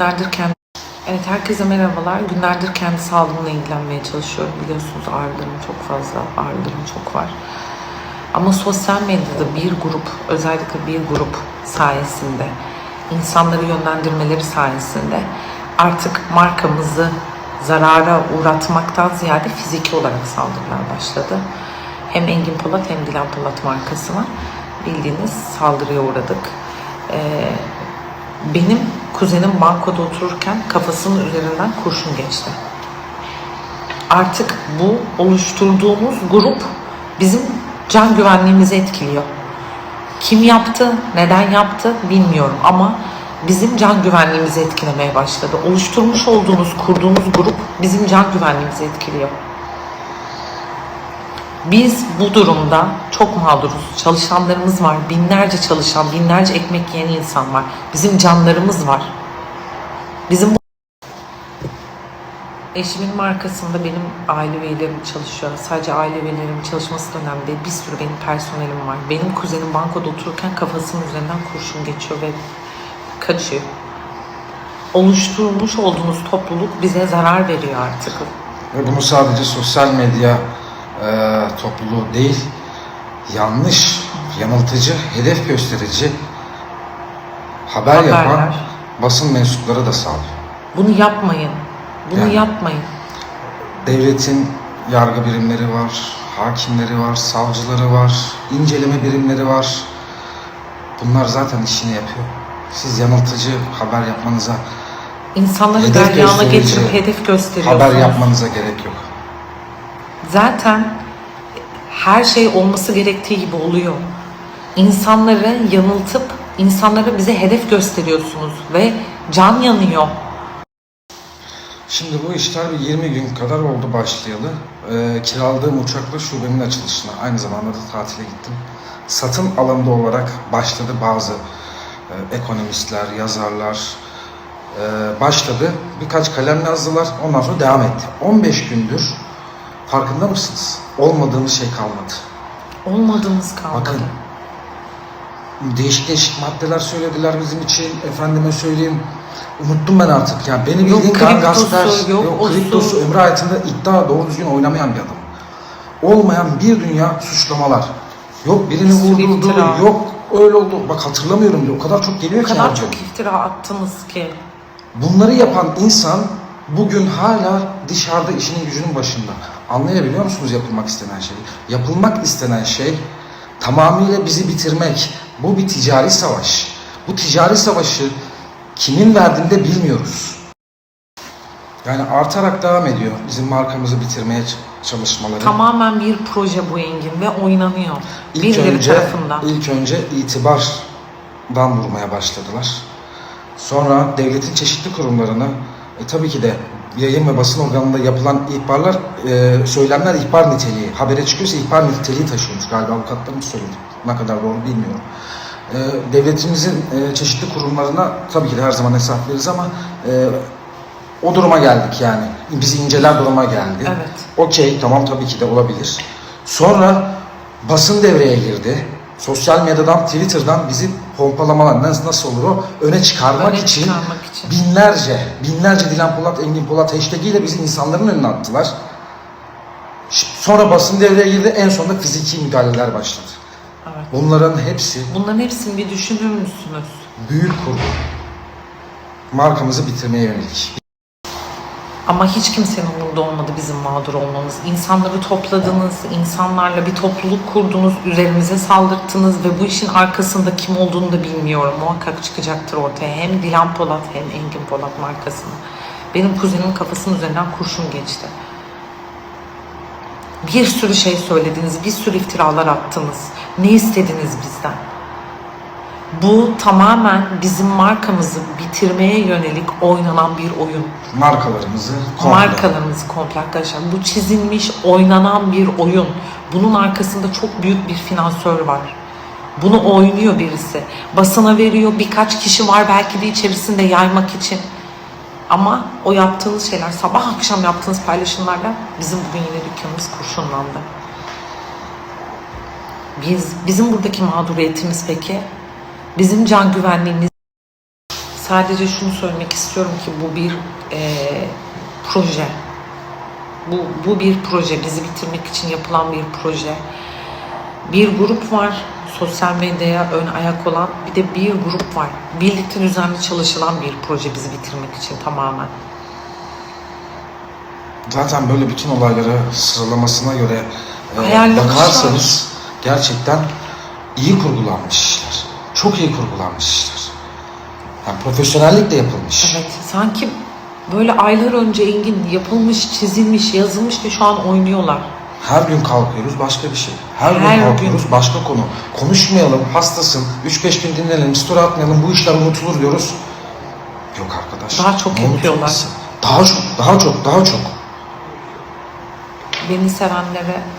günlerdir kendi... Evet herkese merhabalar. Günlerdir kendi sağlığımla ilgilenmeye çalışıyorum. Biliyorsunuz ağrılarım çok fazla, ağrılarım çok var. Ama sosyal medyada bir grup, özellikle bir grup sayesinde, insanları yönlendirmeleri sayesinde artık markamızı zarara uğratmaktan ziyade fiziki olarak saldırılar başladı. Hem Engin Polat hem Dilan Polat markasına bildiğiniz saldırıya uğradık. Ee, benim kuzenim bankoda otururken kafasının üzerinden kurşun geçti. Artık bu oluşturduğumuz grup bizim can güvenliğimizi etkiliyor. Kim yaptı, neden yaptı bilmiyorum ama bizim can güvenliğimizi etkilemeye başladı. Oluşturmuş olduğunuz, kurduğunuz grup bizim can güvenliğimizi etkiliyor. Biz bu durumda çok mağduruz. Çalışanlarımız var. Binlerce çalışan, binlerce ekmek yiyen insan var. Bizim canlarımız var. Bizim bu... Eşimin markasında benim aile üyelerim çalışıyor. Sadece aile üyelerimin çalışması da önemli değil. Bir sürü benim personelim var. Benim kuzenim bankoda otururken kafasının üzerinden kurşun geçiyor ve kaçıyor. Oluşturmuş olduğunuz topluluk bize zarar veriyor artık. Ve bunu sadece sosyal medya e, topluluğu değil, yanlış, yanıltıcı, hedef gösterici haber Haberler. yapan basın mensupları da sağlıyor. Bunu yapmayın. Bunu Yani- yapmayın. Devletin yargı birimleri var, hakimleri var, savcıları var, inceleme birimleri var. Bunlar zaten işini yapıyor. Siz yanıltıcı haber yapmanıza, İnsanları gösterici getirip hedef gösteriyorsunuz. haber yapmanıza gerek yok. Zaten her şey olması gerektiği gibi oluyor. İnsanları yanıltıp insanlara bize hedef gösteriyorsunuz ve can yanıyor. Şimdi bu işler bir 20 gün kadar oldu başlayalı. Ee, kiraladığım uçakla şubemin açılışına aynı zamanda da tatile gittim. Satın alanında olarak başladı bazı e, ekonomistler, yazarlar e, başladı. Birkaç kalem yazdılar. Ondan sonra devam etti. 15 gündür farkında mısınız? Olmadığımız şey kalmadı. Olmadığımız kalmadı. Bakın değişik değişik maddeler söylediler bizim için. Efendime söyleyeyim. Unuttum ben artık ya. Beni Yok bildiğin kriptosu, Gaster, yok yok, osu. kriptosu, ömrü hayatında iddia doğru düzgün oynamayan bir adam. Olmayan bir dünya suçlamalar. Yok birini vurdurdu, iftira. yok öyle oldu. Bak hatırlamıyorum diyor. O kadar çok geliyor O ki. kadar abi. çok iftira attınız ki. Bunları yapan insan bugün hala dışarıda işinin gücünün başında. Anlayabiliyor musunuz yapılmak istenen şeyi? Yapılmak istenen şey tamamıyla bizi bitirmek. Bu bir ticari savaş. Bu ticari savaşı kimin verdiğini de bilmiyoruz. Yani artarak devam ediyor bizim markamızı bitirmeye çalışmaları. Tamamen bir proje bu Engin ve oynanıyor. İlk Birileri önce, tarafından. ilk önce itibardan vurmaya başladılar. Sonra devletin çeşitli kurumlarını, e, tabii ki de yayın ve basın organında yapılan ihbarlar, e, söylemler ihbar niteliği. Habere çıkıyorsa ihbar niteliği taşıyormuş galiba avukatlarımız söyledi. Ne kadar doğru bilmiyorum. E, devletimizin e, çeşitli kurumlarına tabii ki de her zaman hesap veririz ama e, o duruma geldik yani. Bizi inceler duruma geldi. Evet. Okey tamam tabii ki de olabilir. Sonra basın devreye girdi. Sosyal medyadan, Twitter'dan bizi pompalamalar nasıl, nasıl olur o? Öne çıkarmak Öne için çıkarmak için. binlerce, binlerce Dilan Polat, Engin Polat hashtag ile bizi insanların önüne attılar. Sonra basın devreye girdi. En sonunda fiziki müdahaleler başladı. Evet. Bunların hepsi Bunların hepsini bir düşünür müsünüz? büyük kurgu. Markamızı bitirmeye yönelik. Ama hiç kimsenin umurunda olmadı bizim mağdur olmamız. İnsanları topladınız, insanlarla bir topluluk kurdunuz, üzerimize saldırttınız ve bu işin arkasında kim olduğunu da bilmiyorum. Muhakkak çıkacaktır ortaya. Hem Dilan Polat hem Engin Polat markasını. Benim kuzenimin kafasının üzerinden kurşun geçti. Bir sürü şey söylediniz, bir sürü iftiralar attınız. Ne istediniz bizden? Bu tamamen bizim markamızı bitirmeye yönelik oynanan bir oyun. Markalarımızı komple. Markalarımızı komple arkadaşlar. Bu çizilmiş, oynanan bir oyun. Bunun arkasında çok büyük bir finansör var. Bunu oynuyor birisi. Basına veriyor, birkaç kişi var belki de içerisinde yaymak için. Ama o yaptığınız şeyler, sabah akşam yaptığınız paylaşımlarla bizim bugün yine dükkanımız kurşunlandı. Biz, bizim buradaki mağduriyetimiz peki? Bizim can güvenliğimiz Sadece şunu söylemek istiyorum ki bu bir eee, proje. Bu, bu bir proje. Bizi bitirmek için yapılan bir proje. Bir grup var. Sosyal medyaya ön ayak olan bir de bir grup var. Birlikte düzenli çalışılan bir proje bizi bitirmek için tamamen. Zaten böyle bütün olayları sıralamasına göre e, bakarsanız gerçekten iyi kurgulanmış işler. Çok iyi kurgulanmış işler. Yani profesyonellikle yapılmış. Evet, sanki böyle aylar önce Engin yapılmış, çizilmiş, yazılmış ve şu an oynuyorlar. Her gün kalkıyoruz başka bir şey. Her, Her gün gün. kalkıyoruz başka konu. Konuşmayalım, hastasın, 3-5 gün dinlenelim, story atmayalım, bu işler unutulur diyoruz. Yok arkadaş. Daha çok yapıyorlar. Daha çok, daha çok, daha çok. Beni sevenlere